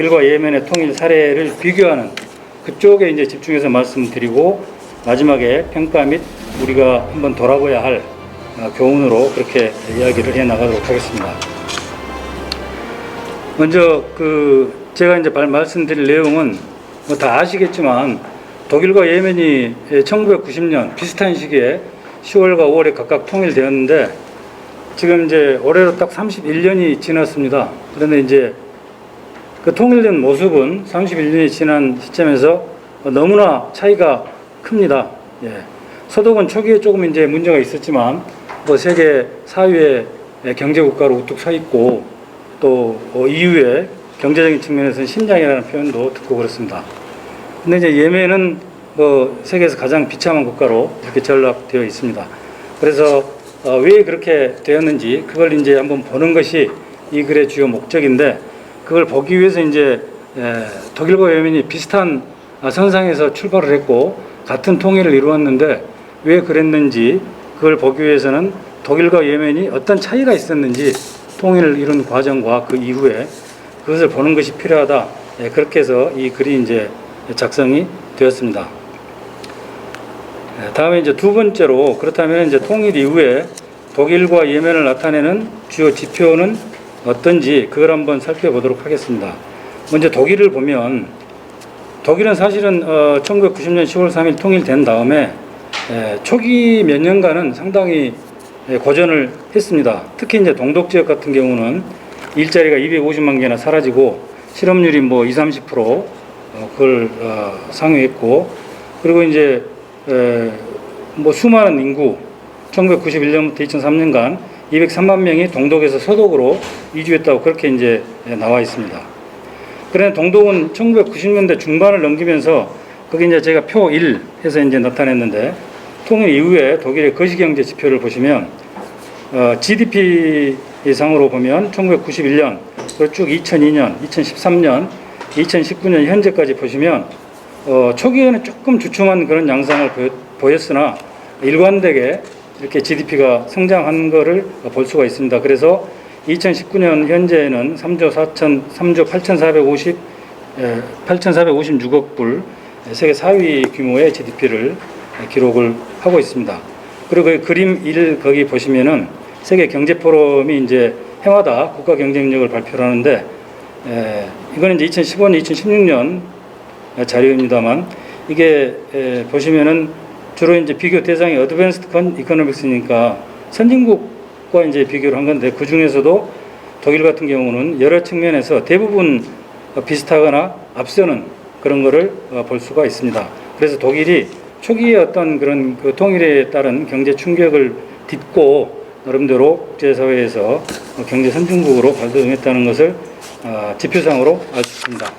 독일과 예멘의 통일 사례를 비교하는 그쪽에 이제 집중해서 말씀드리고 마지막에 평가 및 우리가 한번 돌아봐야 할 어, 교훈으로 그렇게 이야기를 해 나가도록 하겠습니다. 먼저 그 제가 이제 말- 말씀드릴 내용은 뭐 다 아시겠지만 독일과 예멘이 1990년 비슷한 시기에 10월과 5월에 각각 통일되었는데 지금 이제 올해로 딱 31년이 지났습니다. 그런데 이제 그 통일된 모습은 31년이 지난 시점에서 너무나 차이가 큽니다. 예. 서독은 초기에 조금 이제 문제가 있었지만 뭐 세계 4위의 경제 국가로 우뚝 서 있고 또 어, 이후에 경제적인 측면에서는 심장이라는 표현도 듣고 그렇습니다. 근데 이제 예멘은 뭐 세계에서 가장 비참한 국가로 이렇게 전락되어 있습니다. 그래서 어, 왜 그렇게 되었는지 그걸 이제 한번 보는 것이 이 글의 주요 목적인데 그걸 보기 위해서 이제 에, 독일과 예멘이 비슷한 아, 선상에서 출발을 했고 같은 통일을 이루었는데 왜 그랬는지 그걸 보기 위해서는 독일과 예멘이 어떤 차이가 있었는지 통일을 이룬 과정과 그 이후에 그것을 보는 것이 필요하다. 예, 그렇게 해서 이 글이 이제 작성이 되었습니다. 예, 다음에 이제 두 번째로 그렇다면 이제 통일 이후에 독일과 예멘을 나타내는 주요 지표는 어떤지 그걸 한번 살펴보도록 하겠습니다. 먼저 독일을 보면 독일은 사실은 어, 1990년 10월 3일 통일된 다음에 에, 초기 몇 년간은 상당히 에, 고전을 했습니다. 특히 이제 동독 지역 같은 경우는 일자리가 250만 개나 사라지고 실업률이 뭐 20, 30% 어, 그걸 어, 상회했고 그리고 이제 에, 뭐 수많은 인구 1991년부터 2003년간 203만 명이 동독에서 서독으로 이주했다고 그렇게 이제 나와 있습니다. 그런데 동독은 1990년대 중반을 넘기면서 거기 이제 제가 표1 해서 이제 나타냈는데 통일 이후에 독일의 거시경제 지표를 보시면 어, GDP 상으로 보면 1991년 그리고 쭉 2002년, 2013년, 2019년 현재까지 보시면 어, 초기에는 조금 주춤한 그런 양상을 보였, 보였으나 일관되게 이렇게 GDP가 성장한 것을 볼 수가 있습니다. 그래서 2019년 현재는 3조 4천 3조 8,450 8,456억 불 세계 4위 규모의 GDP를 기록을 하고 있습니다. 그리고 그 그림 1 거기 보시면은 세계 경제 포럼이 이제 해마다 국가 경쟁력을 발표를 하는데 에, 이거는 이제 2015년, 2016년 자료입니다만 이게 에, 보시면은 주로 이제 비교 대상이 어드밴스드 이코노믹스니까 선진국과 이제 비교를 한 건데 그 중에서도 독일 같은 경우는 여러 측면에서 대부분 비슷하거나 앞서는 그런 거를 어, 볼 수가 있습니다. 그래서 독일이 초기에 어떤 그런 그 통일에 따른 경제 충격을 딛고 나름대로 국제사회에서 경제 선진국으로 발돋움했다는 것을 어, 지표상으로 알 수 있습니다.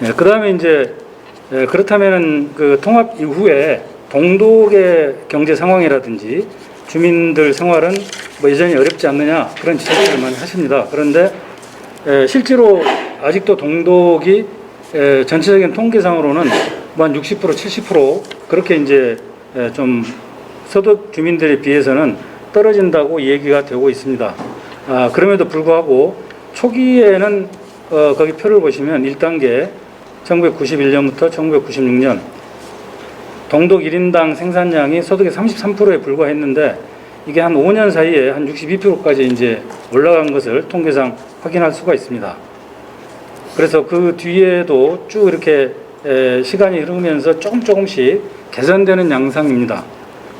네, 그 다음에 이제 예, 그렇다면은 그 통합 이후에 동독의 경제 상황이라든지 주민들 생활은 뭐 여전히 어렵지 않느냐 그런 지적들을 많이 하십니다. 그런데 에, 실제로 아직도 동독이 에, 전체적인 통계상으로는 뭐 한 60% 70% 그렇게 이제 에, 좀 서독 주민들에 비해서는 떨어진다고 얘기가 되고 있습니다. 아, 그럼에도 불구하고 초기에는 어, 거기 표를 보시면 1단계 1991년부터 1996년 동독 1인당 생산량이 소득의 33%에 불과했는데 이게 한 5년 사이에 한 62%까지 이제 올라간 것을 통계상 확인할 수가 있습니다. 그래서 그 뒤에도 쭉 이렇게 에, 시간이 흐르면서 조금 조금씩 개선되는 양상입니다.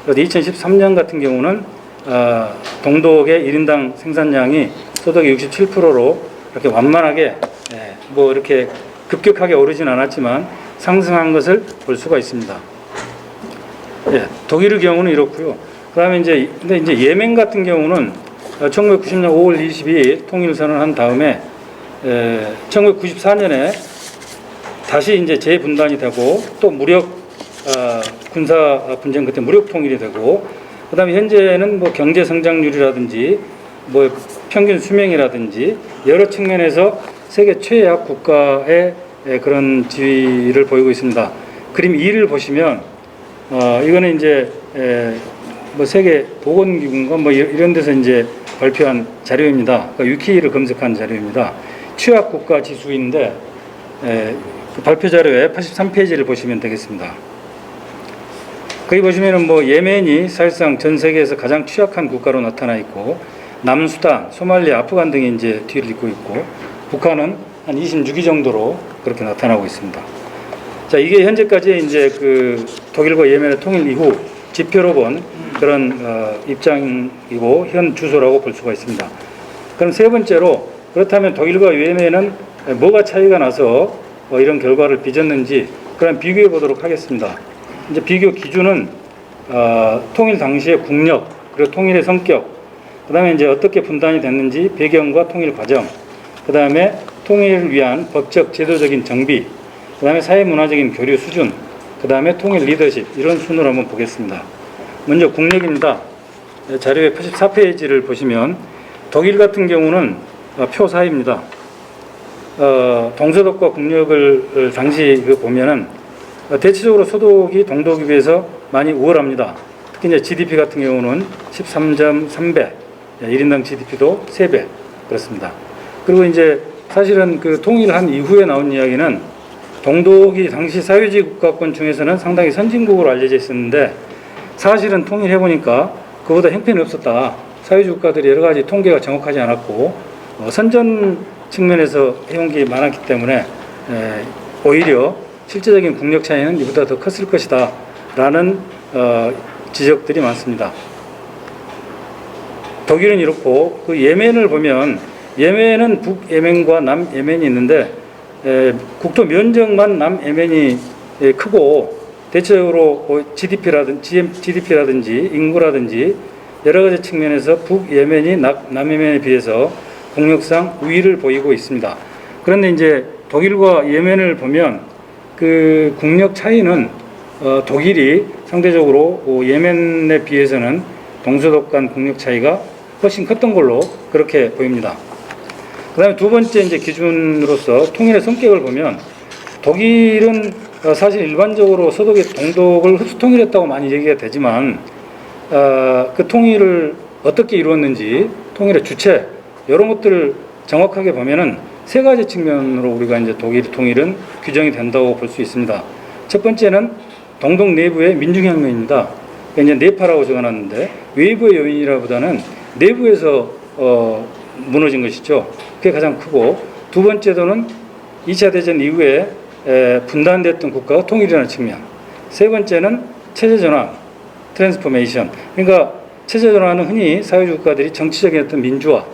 그래서 2013년 같은 경우는 어, 동독의 1인당 생산량이 소득의 67%로 이렇게 완만하게 에, 뭐 이렇게 급격하게 오르진 않았지만 상승한 것을 볼 수가 있습니다. 예, 독일의 경우는 이렇고요. 그다음에 이제 근데 이제 예멘 같은 경우는 1990년 5월 22일 통일 선언한 다음에 에, 1994년에 다시 이제 재분단이 되고 또 무력 어, 군사 분쟁 그때 무력 통일이 되고 그다음에 현재는 뭐 경제 성장률이라든지 뭐 평균 수명이라든지 여러 측면에서 세계 최악 국가의 에, 그런 지위를 보이고 있습니다. 그림 2를 보시면 어, 이거는 이제 에, 뭐 세계 보건기구인가 뭐 이- 이런 데서 이제 발표한 자료입니다. 그러니까 위키를 검색한 자료입니다. 취약 국가 지수인데 에, 그 발표 자료의 83페이지를 보시면 되겠습니다. 거기 보시면은 뭐 예멘이 사실상 전 세계에서 가장 취약한 국가로 나타나 있고 남수단, 소말리아, 아프간 등이 이제 뒤를 잇고 있고 북한은 한 26위 정도로 그렇게 나타나고 있습니다. 자 이게 현재까지 이제 그 독일과 예멘의 통일 이후 지표로 본 그런 어, 입장이고 현 주소라고 볼 수가 있습니다. 그럼 세 번째로 그렇다면 독일과 예멘은 뭐가 차이가 나서 어, 이런 결과를 빚었는지 그럼 비교해 보도록 하겠습니다. 이제 비교 기준은 어, 통일 당시의 국력 그리고 통일의 성격 그다음에 이제 어떻게 분단이 됐는지 배경과 통일 과정 그 다음에 통일을 위한 법적 제도적인 정비 그 다음에 사회 문화적인 교류 수준 그 다음에 통일 리더십 이런 순으로 한번 보겠습니다. 먼저 국력입니다. 네, 자료의 84페이지를 보시면 독일 같은 경우는 어, 표 4입니다. 어, 동서독과 국력을 어, 당시 그 보면은 어, 대체적으로 소독이 동독에 비해서 많이 우월합니다. 특히 이제 GDP 같은 경우는 13.3배, 1인당 GDP도 3배 그렇습니다. 그리고 이제 사실은 그 통일한 이후에 나온 이야기는 동독이 당시 사회주의 국가권 중에서는 상당히 선진국으로 알려져 있었는데 사실은 통일해 보니까 그보다 형편이 없었다. 사회주의 국가들이 여러 가지 통계가 정확하지 않았고 어, 선전 측면에서 해온 게 많았기 때문에 에, 오히려 실제적인 국력 차이는 이보다 더 컸을 것이다 라는 어, 지적들이 많습니다. 독일은 이렇고 그 예멘을 보면 예멘은 북예멘과 남예멘이 있는데 에, 국토 면적만 남예멘이 에, 크고 대체적으로 GDP라든지, GDP라든지 인구라든지 여러 가지 측면에서 북예멘이 남예멘에 비해서 국력상 우위를 보이고 있습니다. 그런데 이제 독일과 예멘을 보면 그 국력 차이는 어, 독일이 상대적으로 어, 예멘에 비해서는 동서독 간 국력 차이가 훨씬 컸던 걸로 그렇게 보입니다. 그다음에 두 번째 이제 기준으로서 통일의 성격을 보면 독일은 어, 사실 일반적으로 서독의 동독을 흡수 통일했다고 많이 얘기가 되지만 어, 그 통일을 어떻게 이루었는지 통일의 주체 이런 것들을 정확하게 보면은 세 가지 측면으로 우리가 이제 독일 통일은 규정이 된다고 볼 수 있습니다. 첫 번째는 동독 내부의 민중혁명입니다. 이제 내파라고 적어놨는데 외부의 요인이라보다는 내부에서 어, 무너진 것이죠. 그게 가장 크고 두 번째로는 2차 대전 이후에 에, 분단됐던 국가가 통일이라는 측면. 세 번째는 체제 전환, 트랜스포메이션. 그러니까 체제 전환은 흔히 사회주의 국가들이 정치적인 어떤 민주화,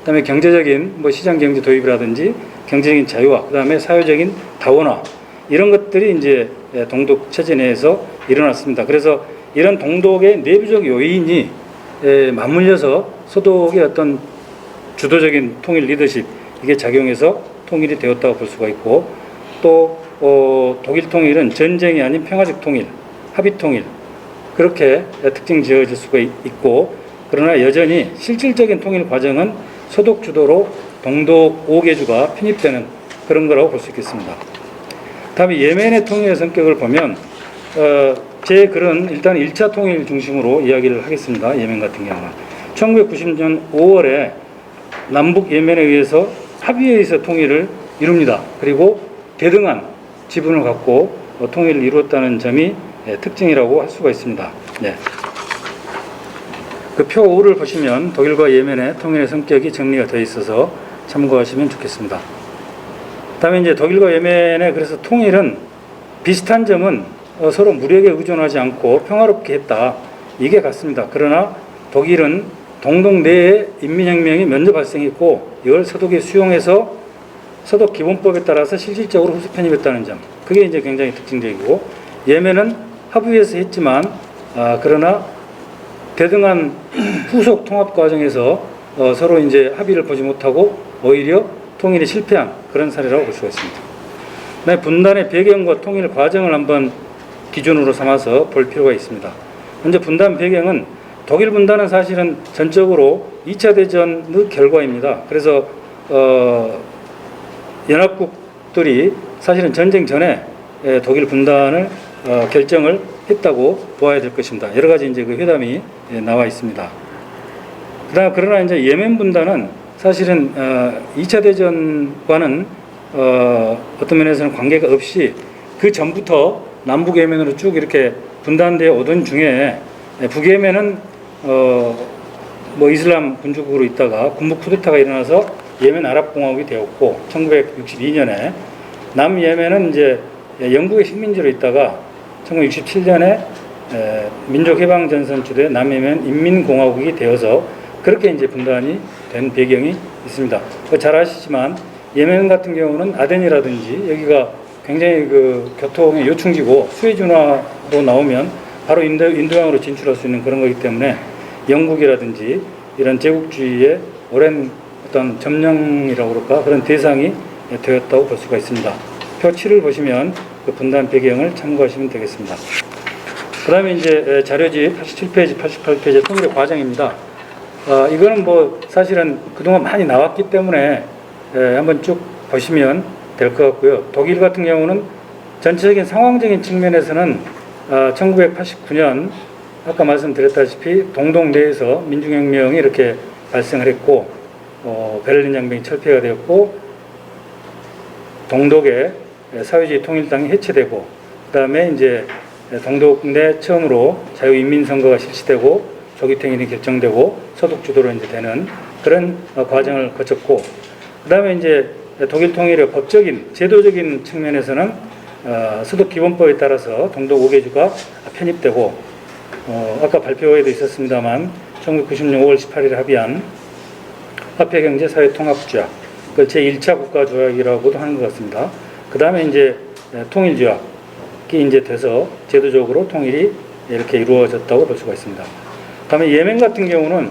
그다음에 경제적인 뭐 시장 경제 도입이라든지 경제적인 자유화, 그다음에 사회적인 다원화 이런 것들이 이제 동독 체제 내에서 일어났습니다. 그래서 이런 동독의 내부적 요인이 에, 맞물려서 소독의 어떤 주도적인 통일 리더십 이게 작용해서 통일이 되었다고 볼 수가 있고 또 어, 독일 통일은 전쟁이 아닌 평화적 통일, 합의 통일 그렇게 특징 지어질 수가 있- 있고 그러나 여전히 실질적인 통일 과정은 소독 주도로 동독 5개 주가 편입되는 그런 거라고 볼 수 있겠습니다. 다음에 예멘의 통일의 성격을 보면 어, 제 글은 일단 1차 통일 중심으로 이야기를 하겠습니다. 예멘 같은 경우는 1990년 5월에 남북 예멘에 의해서 합의에 의해서 통일을 이룹니다. 그리고 대등한 지분을 갖고 어, 통일을 이루었다는 점이 예, 특징이라고 할 수가 있습니다. 네. 그표 5를 보시면 독일과 예멘의 통일의 성격이 정리가 되어 있어서 참고하시면 좋겠습니다. 다음에 이제 독일과 예멘의 그래서 통일은 비슷한 점은 어, 서로 무력에 의존하지 않고 평화롭게 했다. 이게 같습니다. 그러나 독일은 동독 내에 인민혁명이 먼저 발생했고 이걸 서독에 수용해서 서독 기본법에 따라서 실질적으로 후수 편입했다는 점. 그게 이제 굉장히 특징적이고 예멘은 합의해서 했지만 아, 그러나 대등한 후속 통합 과정에서 어, 서로 이제 합의를 보지 못하고 오히려 통일이 실패한 그런 사례라고 볼 수가 있습니다. 네, 분단의 배경과 통일 과정을 한번 기준으로 삼아서 볼 필요가 있습니다. 먼저 분단 배경은 독일 분단은 사실은 전적으로 2차 대전의 결과입니다. 그래서 어, 연합국들이 사실은 전쟁 전에 예, 독일 분단을 어, 결정을 했다고 보아야 될 것입니다. 여러 가지 이제 그 회담이 예, 나와 있습니다. 그다음 그러나 이제 예멘 분단은 사실은 어, 2차 대전과는 어, 어떤 면에서는 관계가 없이 그 전부터 남북 예멘으로 쭉 이렇게 분단되어 오던 중에 예, 북예멘은 어, 뭐 이슬람 군주국으로 있다가 군부 쿠데타가 일어나서 예멘 아랍공화국이 되었고 1962년에 남 예멘은 이제 영국의 식민지로 있다가 1967년에 민족해방전선 주대 남예멘 인민공화국이 되어서 그렇게 이제 분단이 된 배경이 있습니다. 그잘 아시지만 예멘 같은 경우는 아덴이라든지 여기가 굉장히 그 교통의 요충지고 수에준화로 나오면 바로 인도, 인도양으로 진출할 수 있는 그런 거기 때문에 영국이라든지 이런 제국주의의 오랜 어떤 점령이라고 그럴까 그런 대상이 되었다고 볼 수가 있습니다. 표 7을 보시면 그 분단 배경을 참고하시면 되겠습니다. 그 다음에 이제 자료지 87페이지, 88페이지 통일의 과정입니다. 어, 이거는 뭐 사실은 그동안 많이 나왔기 때문에 에, 한번 쭉 보시면 될 것 같고요. 독일 같은 경우는 전체적인 상황적인 측면에서는 어, 1989년 아까 말씀드렸다시피 동독 내에서 민중혁명이 이렇게 발생을 했고 어, 베를린 장벽이 철폐가 되었고 동독의 사회주의 통일당이 해체되고 그다음에 이제 동독 내 처음으로 자유인민선거가 실시되고 조기 통일이 결정되고 소득 주도로 이제 되는 그런 어, 과정을 거쳤고 그다음에 이제 독일 통일의 법적인 제도적인 측면에서는 어, 소득 기본법에 따라서 동독 5개주가 편입되고 어, 아까 발표회도 있었습니다만 1996년 5월 18일에 합의한 화폐 경제 사회 통합 조약 그걸 제 1차 국가 조약이라고도 하는 것 같습니다. 그 다음에 이제 통일 조약이 이제 돼서 제도적으로 통일이 이렇게 이루어졌다고 볼 수가 있습니다. 다음에 예멘 같은 경우는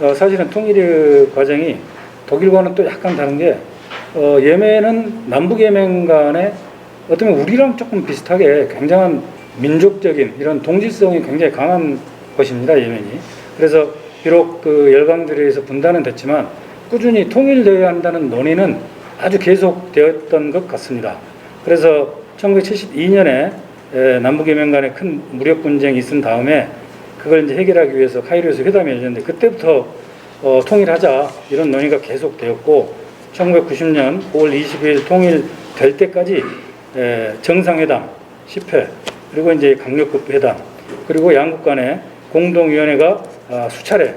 어, 사실은 통일 과정이 독일과는 또 약간 다른 게 어, 예멘은 남북 예멘 간에 어쩌면 우리랑 조금 비슷하게 굉장한 민족적인 이런 동질성이 굉장히 강한 것입니다 예멘이. 그래서 비록 그 열강들에서 분단은 됐지만 꾸준히 통일되어야 한다는 논의는 아주 계속되었던 것 같습니다. 그래서 1972년에 남북 예멘 간에 큰 무력 분쟁이 있은 다음에 그걸 이제 해결하기 위해서 카이로에서 회담이 열렸는데 그때부터 어, 통일하자 이런 논의가 계속되었고 1990년 5월 22일 통일될 때까지 에, 정상회담 10회 그리고 이제 강력급 회담 그리고 양국 간의 공동위원회가 아, 수차례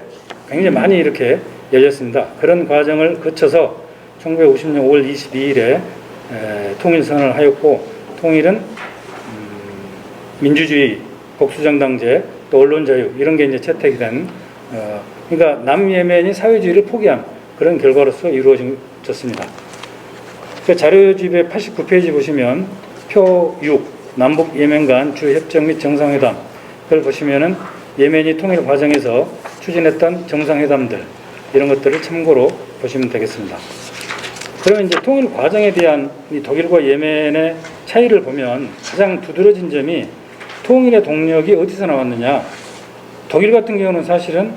굉장히 많이 이렇게 열렸습니다. 그런 과정을 거쳐서 1950년 5월 22일에 에, 통일선언을 하였고 통일은 음, 민주주의, 복수정당제, 또 언론자유 이런 게 이제 채택이 된 어, 그러니까 남예멘이 사회주의를 포기한 그런 결과로서 이루어졌습니다. 그 자료집의 89페이지 보시면 표 6, 남북 예멘 간 주협정 및 정상회담 그걸 보시면은 예멘이 통일 과정에서 추진했던 정상회담들 이런 것들을 참고로 보시면 되겠습니다. 그러면 이제 통일 과정에 대한 이 독일과 예멘의 차이를 보면 가장 두드러진 점이 통일의 동력이 어디서 나왔느냐. 독일 같은 경우는 사실은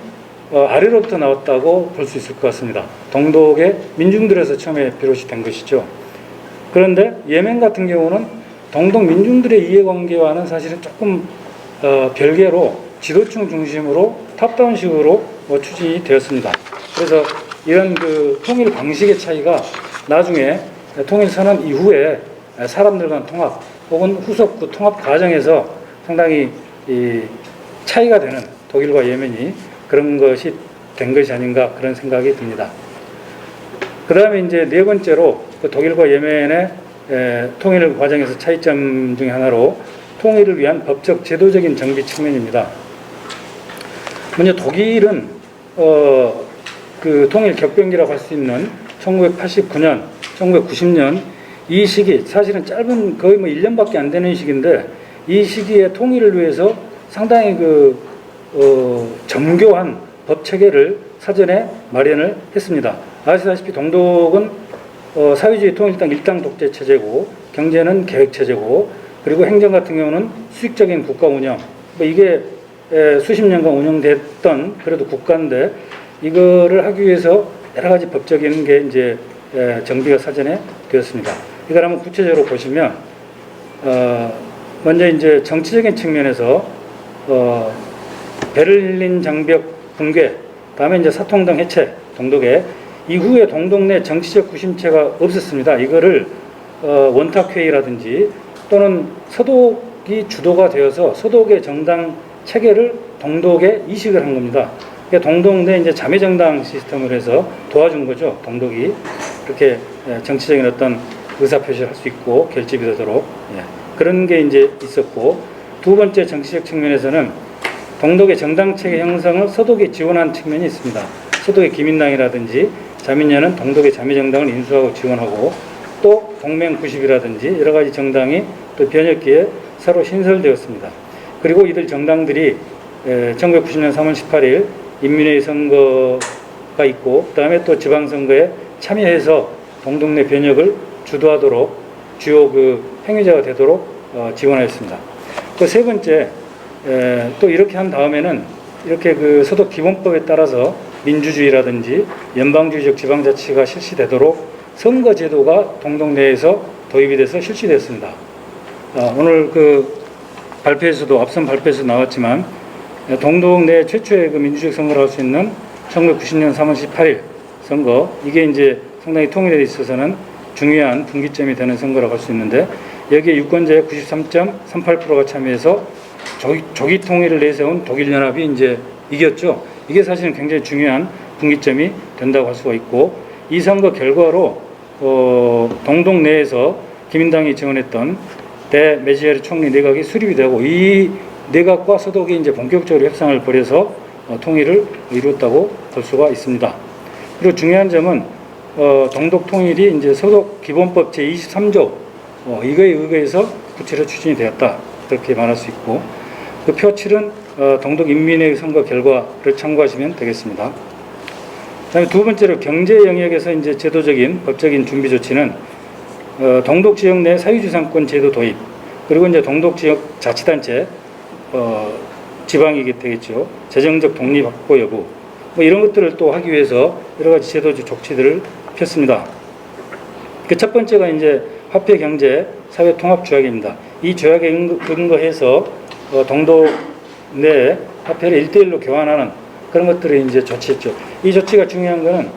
어, 아래로부터 나왔다고 볼 수 있을 것 같습니다. 동독의 민중들에서 처음에 비롯이 된 것이죠. 그런데 예멘 같은 경우는 동독 민중들의 이해관계와는 사실은 조금 어, 별개로 지도층 중심으로 탑다운식으로 뭐 추진이 되었습니다. 그래서 이런 그 통일 방식의 차이가 나중에 통일 선언 이후에 사람들 간 통합 혹은 후속 그 통합 과정에서 상당히 이 차이가 되는 독일과 예멘이 그런 것이 된 것이 아닌가 그런 생각이 듭니다. 그 다음에 이제 네 번째로 그 독일과 예멘의 에, 통일 과정에서 차이점 중에 하나로 통일을 위한 법적 제도적인 정비 측면입니다. 먼저 독일은 어, 그 통일 격변기라고 할 수 있는 1989년, 1990년 이 시기 사실은 짧은 거의 뭐 1년밖에 안 되는 시기인데 이 시기에 통일을 위해서 상당히 그 어, 정교한 법 체계를 사전에 마련을 했습니다. 아시다시피 동독은 어, 사회주의 통일당 일당 독재 체제고 경제는 계획 체제고 그리고 행정 같은 경우는 수익적인 국가 운영 뭐 이게 에, 수십 년간 운영됐던 그래도 국가인데 이거를 하기 위해서 여러 가지 법적인 게 이제 에, 정비가 사전에 되었습니다. 이걸 한번 구체적으로 보시면 어, 먼저 이제 정치적인 측면에서 어, 베를린 장벽 붕괴, 다음에 이제 사통당 해체, 동독에 이후에 동독 내 정치적 구심체가 없었습니다. 이거를 어, 원탁회의라든지 또는 서독이 주도가 되어서 서독의 정당 체계를 동독에 이식을 한 겁니다. 그러니까 동독 내 이제 자매정당 시스템을 해서 도와준 거죠. 동독이 그렇게 예, 정치적인 어떤 의사표시를 할 수 있고 결집이 되도록 예, 그런 게 이제 있었고 두 번째 정치적 측면에서는 동독의 정당 체계 형성을 서독이 지원한 측면이 있습니다. 서독의 기민당이라든지 자민련은 동독의 자매정당을 인수하고 지원하고 또 동맹 90이라든지 여러 가지 정당이 또 변혁기에 새로 신설되었습니다. 그리고 이들 정당들이 1990년 3월 18일 인민회의 선거가 있고 그다음에 또 지방선거에 참여해서 동독내 변혁을 주도하도록 주요 그 행위자가 되도록 어, 지원하였습니다. 또세 번째 에, 또 이렇게 한 다음에는 이렇게 그 서독 기본법에 따라서 민주주의라든지 연방주의적 지방자치가 실시되도록 선거제도가 동독 내에서 도입이 돼서 실시됐습니다. 아, 오늘 그 발표에서도 앞선 발표에서 나왔지만 동독 내 최초의 그 민주적 선거를 할 수 있는 1990년 3월 18일 선거 이게 이제 상당히 통일에 있어서는 중요한 분기점이 되는 선거라고 할 수 있는데 여기에 유권자의 93.38%가 참여해서 조기, 조기 통일을 내세운 독일 연합이 이제 이겼죠. 이게 사실은 굉장히 중요한 분기점이 된다고 할 수가 있고 이 선거 결과로 어, 동독 내에서 기민당이 지원했던 대 메지에르 총리 내각이 수립이 되고 이 내각과 서독이 이제 본격적으로 협상을 벌여서 어, 통일을 이루었다고 볼 수가 있습니다. 그리고 중요한 점은 어, 동독 통일이 이제 서독 기본법 제 23조 어, 이거에 의거해서 구체로 추진이 되었다 그렇게 말할 수 있고 그표 7은 어, 동독 인민회의 선거 결과를 참고하시면 되겠습니다. 그다음에 두 번째로 경제 영역에서 이제 제도적인 법적인 준비 조치는 어, 동독 지역 내 사유지상권 제도 도입 그리고 이제 동독 지역 자치단체 어, 지방이게 되겠죠 재정적 독립 확보 여부 뭐 이런 것들을 또 하기 위해서 여러 가지 제도적 조치들을 폈습니다. 그 첫 번째가 이제 화폐 경제 사회 통합 조약입니다. 이 조약에 근거- 근거해서 어, 동독 내 화폐를 일대일로 교환하는 그런 것들을 이제 조치했죠. 이 조치가 중요한 거는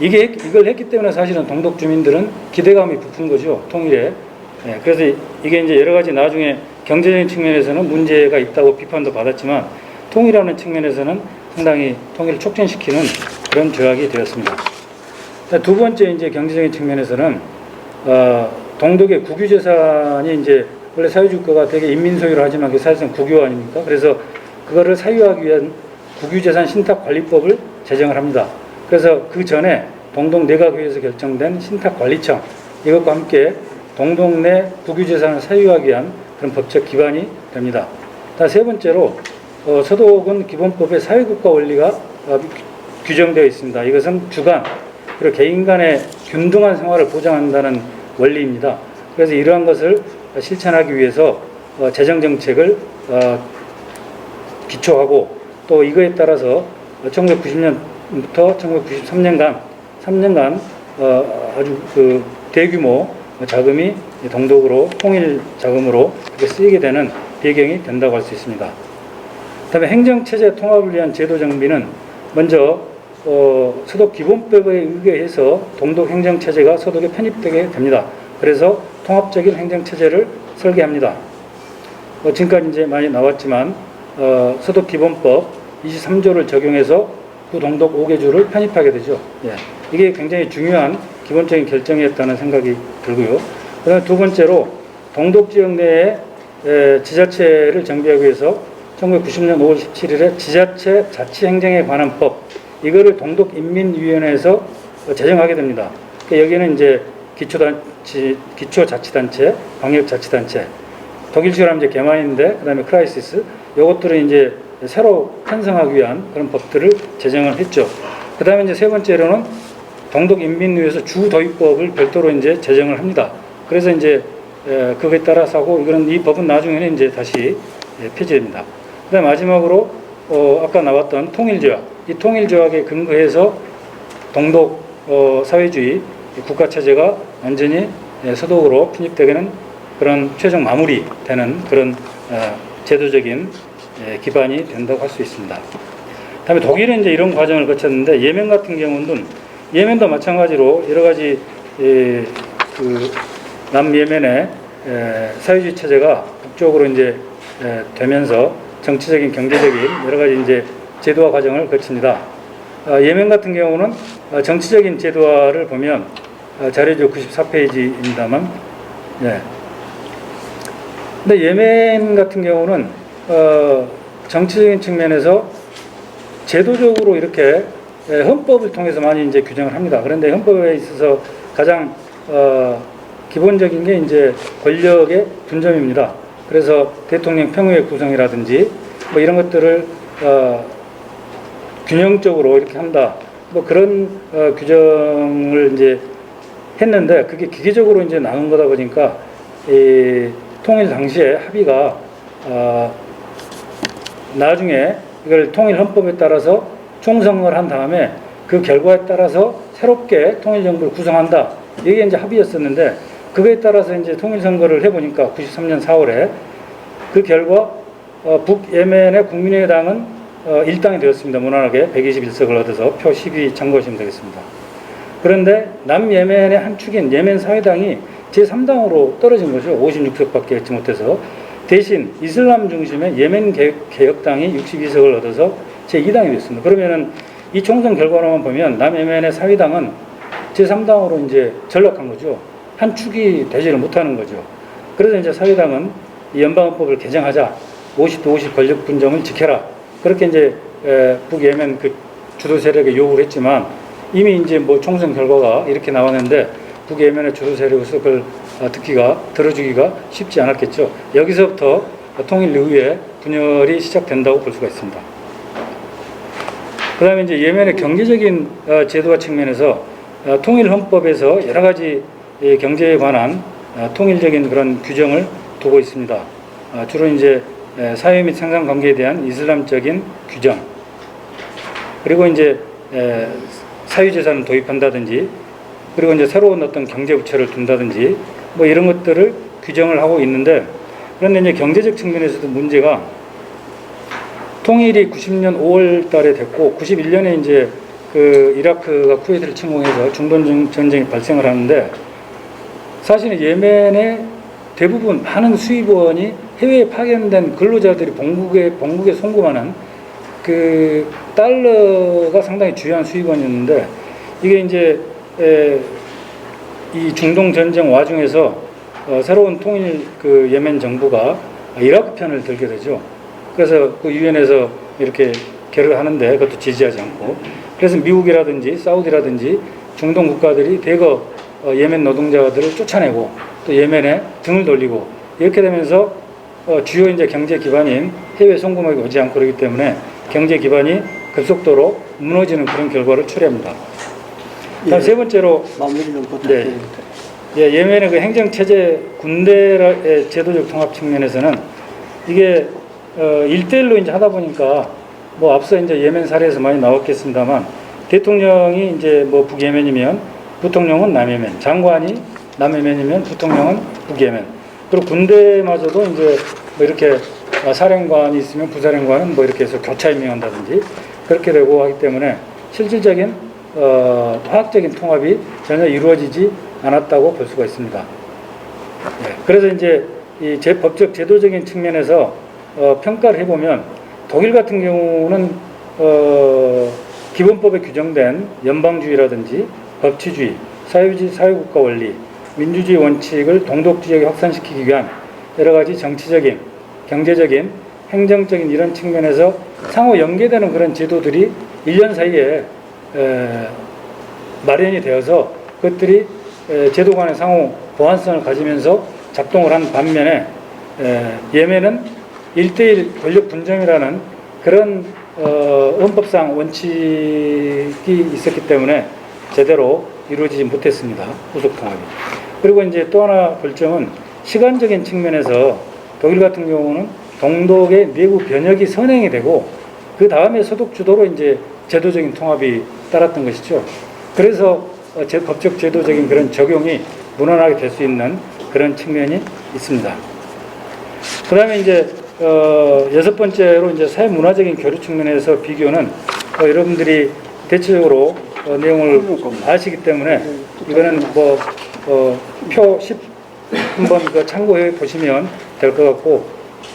이게 했- 이걸 했기 때문에 사실은 동독 주민들은 기대감이 부푼 거죠. 통일에. 예, 그래서 이게 이제 여러 가지 나중에 경제적인 측면에서는 문제가 있다고 비판도 받았지만 통일하는 측면에서는 상당히 통일을 촉진시키는 그런 조약이 되었습니다. 두 번째 이제 경제적인 측면에서는 어, 동독의 국유재산이 이제 원래 사유주가가 되게 인민 소유를 하지만 그게 사실상 국유 아닙니까? 그래서 그거를 사유하기 위한 국유재산 신탁관리법을 제정을 합니다. 그래서 그 전에 동독 내각회에서 결정된 신탁관리청 이것과 함께 동독 내 국유재산을 사유하기 위한 그런 법적 기반이 됩니다. 다세 번째로 어, 서독은 기본법에 사회국가 원리가 어, 규- 규정되어 있습니다. 이것은 주관 그리고 개인 간의 균등한 생활을 보장한다는 원리입니다. 그래서 이러한 것을 실천하기 위해서 어, 재정 정책을 어, 기초하고 또 이거에 따라서 1990년부터 1993년간 3년간 어, 아주 그 대규모 자금이 동독으로 통일 자금으로 쓰이게 되는 배경이 된다고 할 수 있습니다. 그다음에 행정체제 통합을 위한 제도 정비는 먼저 어, 서독 기본법에 의거해서 동독 행정체제가 서독에 편입되게 됩니다. 그래서 통합적인 행정체제를 설계합니다. 어, 지금까지 이제 많이 나왔지만 어, 서독 기본법 23조를 적용해서 구동독 5개주를 편입하게 되죠. 예. 이게 굉장히 중요한 기본적인 결정이었다는 생각이 들고요. 그다음에 두 번째로 동독 지역 내에 에, 지자체를 정비하기 위해서 1990년 5월 17일에 지자체 자치행정에 관한 법 이거를 동독인민위원회에서 어, 제정하게 됩니다. 그러니까 여기는 이제 기초단 체, 기초자치단체, 하면 이제 개만인데 그다음에 크라이시스 요것들을 이제 새로 편성하기 위한 그런 법들을 제정을 했죠. 그다음에 이제 세 번째로는 동독 인민위에서 주 도입법을 별도로 이제 제정을 합니다. 그래서 이제 에, 그거에 따라서 하고 이거는 이 법은 나중에는 이제 다시 예, 폐지됩니다. 그다음 마지막으로 어, 아까 나왔던 통일조약 이 통일조약에 근거해서 동독 어, 사회주의 국가 체제가 완전히 예, 서독으로 편입되는 그런 최종 마무리되는 그런 어, 제도적인 예, 기반이 된다고 할 수 있습니다. 다음에 독일은 이제 이런 과정을 거쳤는데 예멘 같은 경우는 예멘도 마찬가지로 여러 가지 예, 그 남예멘의 에, 사회주의 체제가 북쪽으로 이제 에, 되면서 정치적인 경제적인 여러 가지 이제 제도화 과정을 거칩니다. 아, 예멘 같은 경우는 아, 정치적인 제도화를 보면 아, 자료조 94페이지입니다만, 예. 근데 예멘 같은 경우는 어, 정치적인 측면에서 제도적으로 이렇게 예, 헌법을 통해서 많이 이제 규정을 합니다. 그런데 헌법에 있어서 가장 어, 기본적인 게 이제 권력의 분점입니다. 그래서 대통령 평의 구성이라든지 뭐 이런 것들을 어, 균형적으로 이렇게 한다. 뭐 그런 어, 규정을 이제 했는데 그게 기계적으로 이제 나온 거다 보니까 이 통일 당시에 합의가 어, 나중에 이걸 통일 헌법에 따라서 총선을 한 다음에 그 결과에 따라서 새롭게 통일 정부를 구성한다. 이게 이제 합의였었는데 그거에 따라서 이제 통일 선거를 해보니까 93년 4월에 그 결과 어, 북예멘의 국민의당은 어, 일당이 되었습니다. 무난하게 121석을 얻어서 표 12 참고하시면 되겠습니다. 그런데 남예멘의 한 축인 예멘 사회당이 제3당으로 떨어진 거죠. 56석밖에 얻지 못해서 대신 이슬람 중심의 예멘 개- 개혁당이 62석을 얻어서 제2당이 됐습니다. 그러면은 이 총선 결과로만 보면 남예멘의 사회당은 제3당으로 이제 전락한 거죠. 한 축이 되지를 못하는 거죠. 그래서 이제 사회당은 이 연방헌법을 개정하자. 50대 50 권력 분정을 지켜라. 그렇게 이제 에, 북예멘 그 주도 세력에 요구를 했지만 이미 이제 뭐 총선 결과가 이렇게 나왔는데 북예멘의 주도 세력에서 그걸 어, 듣기가 들어주기가 쉽지 않았겠죠. 여기서부터 통일 이후에 분열이 시작된다고 볼 수가 있습니다. 그다음에 이제 예멘의 경제적인 어, 제도화 측면에서 어, 통일 헌법에서 여러 가지 이 경제에 관한 어, 통일적인 그런 규정을 두고 있습니다. 어, 주로 이제 에, 사회 및 생산 관계에 대한 이슬람적인 규정 그리고 이제 에, 사유재산을 도입한다든지 그리고 이제 새로운 어떤 경제 부처를 둔다든지 뭐 이런 것들을 규정을 하고 있는데 그런데 이제 경제적 측면에서도 문제가 통일이 90년 5월 달에 됐고 91년에 이제 그 이라크가 쿠웨이트를 침공해서 중동 전- 전쟁이 발생을 하는데 사실은 예멘의 대부분 많은 수입원이 해외에 파견된 근로자들이 본국에 본국에 송금하는 그 달러가 상당히 주요한 수입원이었는데 이게 이제 에, 이 중동 전쟁 와중에서 어, 새로운 통일 그 예멘 정부가 이라크 편을 들게 되죠. 그래서 그 유엔에서 이렇게 결을 하는데 그것도 지지하지 않고 그래서 미국이라든지 사우디라든지 중동 국가들이 대거 어, 예멘 노동자들을 쫓아내고 또 예멘에 등을 돌리고 이렇게 되면서 어, 주요 이제 경제 기반인 해외 송금액이 오지 않고 그러기 때문에 경제 기반이 급속도로 무너지는 그런 결과를 초래합니다. 다음 예. 세 번째로 마무리 좀 부탁드립니다. 예, 예멘의 그 행정 체제 군대의 제도적 통합 측면에서는 이게 어, 일대일로 이제 하다 보니까 뭐 앞서 이제 예멘 사례에서 많이 나왔겠습니다만 대통령이 이제 뭐 북예멘이면 부통령은 남예멘, 장관이 남예멘이면 부통령은 북예멘. 그리고 군대마저도 이제 뭐 이렇게 아, 사령관이 있으면 부사령관은 뭐 이렇게 해서 교차 임명한다든지 그렇게 되고 하기 때문에 실질적인 어, 화학적인 통합이 전혀 이루어지지 않았다고 볼 수가 있습니다. 네, 그래서 이제 이 제 법적 제도적인 측면에서 어, 평가를 해보면 독일 같은 경우는 어, 기본법에 규정된 연방주의라든지 법치주의, 사회주의, 사회국가 원리, 민주주의 원칙을 동독 지역에 확산시키기 위한 여러 가지 정치적인, 경제적인, 행정적인 이런 측면에서 상호 연계되는 그런 제도들이 1년 사이에 에, 마련이 되어서 그것들이 에, 제도 간의 상호 보완성을 가지면서 작동을 한 반면에 에, 예멘은 일대일 권력 분점이라는 그런 어, 헌법상 원칙이 있었기 때문에 제대로 이루어지지 못했습니다. 후속 통합이. 그리고 이제 또 하나 볼 점은 시간적인 측면에서 독일 같은 경우는 동독의 내부 변혁이 선행이 되고 그 다음에 소득 주도로 이제 제도적인 통합이 따랐던 것이죠. 그래서 어, 제, 법적 제도적인 그런 적용이 무난하게 될 수 있는 그런 측면이 있습니다. 그 다음에 이제, 어, 여섯 번째로 이제 사회 문화적인 교류 측면에서 비교는 어, 여러분들이 대체적으로 어, 내용을 아시기 때문에 이거는 뭐, 어, 표 10, 한번 그 참고해 보시면 될 것 같고,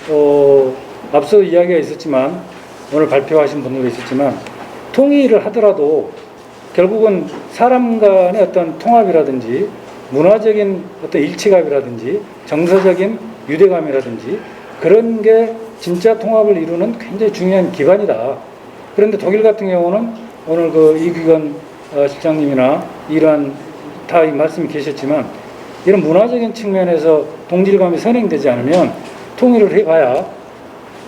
어, 앞서 이야기가 있었지만, 오늘 발표하신 분들도 있었지만, 통일을 하더라도 결국은 사람 간의 어떤 통합이라든지, 문화적인 어떤 일치감이라든지, 정서적인 유대감이라든지, 그런 게 진짜 통합을 이루는 굉장히 중요한 기반이다. 그런데 독일 같은 경우는 오늘 그 이규건 어, 실장님이나 이러한 다이 말씀이 계셨지만 이런 문화적인 측면에서 동질감이 선행되지 않으면 통일을 해봐야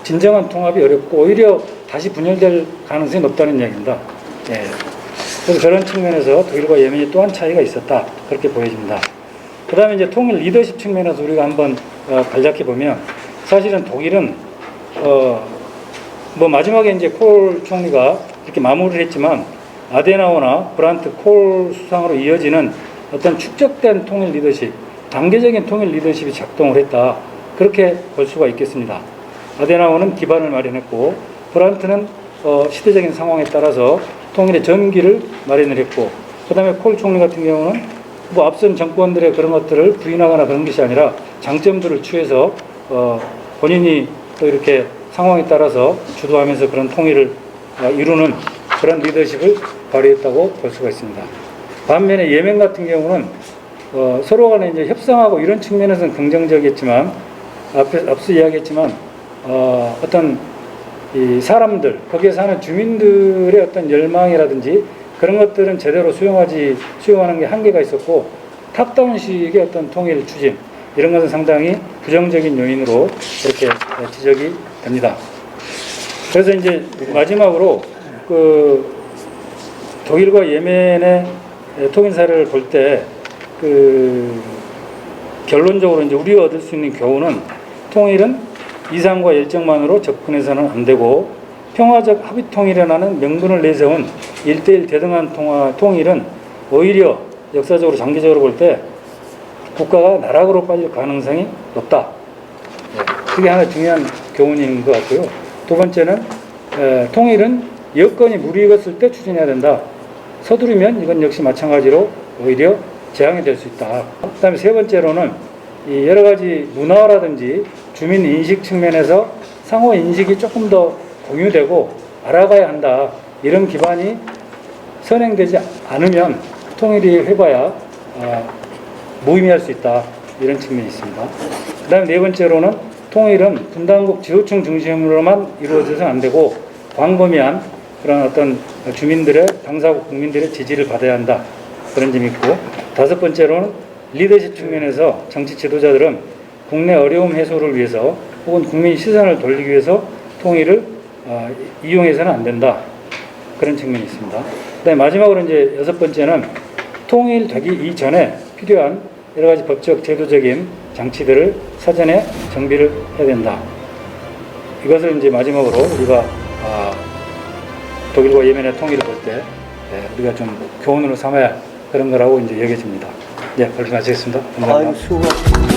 진정한 통합이 어렵고 오히려 다시 분열될 가능성이 높다는 이야기입니다. 예. 그래서 그런 측면에서 독일과 예멘이 또한 차이가 있었다 그렇게 보여집니다. 그 다음에 이제 통일 리더십 측면에서 우리가 한번 어, 간략해 보면 사실은 독일은 어, 뭐 마지막에 이제 콜 총리가 이렇게 마무리를 했지만 아데나우나 브란트 콜 수상으로 이어지는 어떤 축적된 통일 리더십, 단계적인 통일 리더십이 작동을 했다. 그렇게 볼 수가 있겠습니다. 아데나우는 기반을 마련했고 브란트는 어, 시대적인 상황에 따라서 통일의 전기를 마련을 했고 그 다음에 콜 총리 같은 경우는 뭐 앞선 정권들의 그런 것들을 부인하거나 그런 것이 아니라 장점들을 취해서 어, 본인이 또 이렇게 상황에 따라서 주도하면서 그런 통일을 어, 이루는 그런 리더십을 발휘했다고 볼 수가 있습니다. 반면에 예멘 같은 경우는 어, 서로 간에 이제 협상하고 이런 측면에서는 긍정적이었지만 앞에 앞서 이야기했지만 어, 어떤 이 사람들 거기에 사는 주민들의 어떤 열망이라든지 그런 것들은 제대로 수용하지 수용하는 게 한계가 있었고 탑다운식의 어떤 통일 추진 이런 것은 상당히 부정적인 요인으로 이렇게 지적이 됩니다. 그래서 이제 마지막으로 그 독일과 예멘의 통일 사례를 볼 때 그 결론적으로 이제 우리가 얻을 수 있는 교훈은 통일은 이상과 열정만으로 접근해서는 안 되고 평화적 합의 통일이라는 명분을 내세운 일대일 대등한 통화, 통일은 오히려 역사적으로 장기적으로 볼 때 국가가 나락으로 빠질 가능성이 높다. 예, 그게 하나 중요한 교훈인 것 같고요. 두 번째는 에, 통일은 여건이 무리익었을 때 추진해야 된다. 서두르면 이건 역시 마찬가지로 오히려 재앙이 될 수 있다. 그 다음에 세 번째로는 이 여러 가지 문화라든지 주민 인식 측면에서 상호 인식이 조금 더 공유되고 알아가야 한다. 이런 기반이 선행되지 않으면 통일이 해봐야 아, 무의미할 수 있다. 이런 측면이 있습니다. 그 다음에 네 번째로는 통일은 분단국 지도층 중심으로만 이루어져서는 안 되고 광범위한 그런 어떤 주민들의 당사국 국민들의 지지를 받아야 한다. 그런 점이 있고 다섯 번째로는 리더십 측면에서 정치 지도자들은 국내 어려움 해소를 위해서 혹은 국민 시선을 돌리기 위해서 통일을 어, 이용해서는 안 된다. 그런 측면이 있습니다. 그다음에 마지막으로 이제 여섯 번째는 통일되기 이전에 필요한 여러 가지 법적 제도적인 장치들을 사전에 정비를 해야 된다. 이것을 이제 마지막으로 우리가 아, 독일과 예멘의 통일을 볼 때 우리가 좀 교훈으로 삼아야 그런 거라고 이제 여겨집니다. 네, 그렇게 마치겠습니다. 감사합니다. 아유.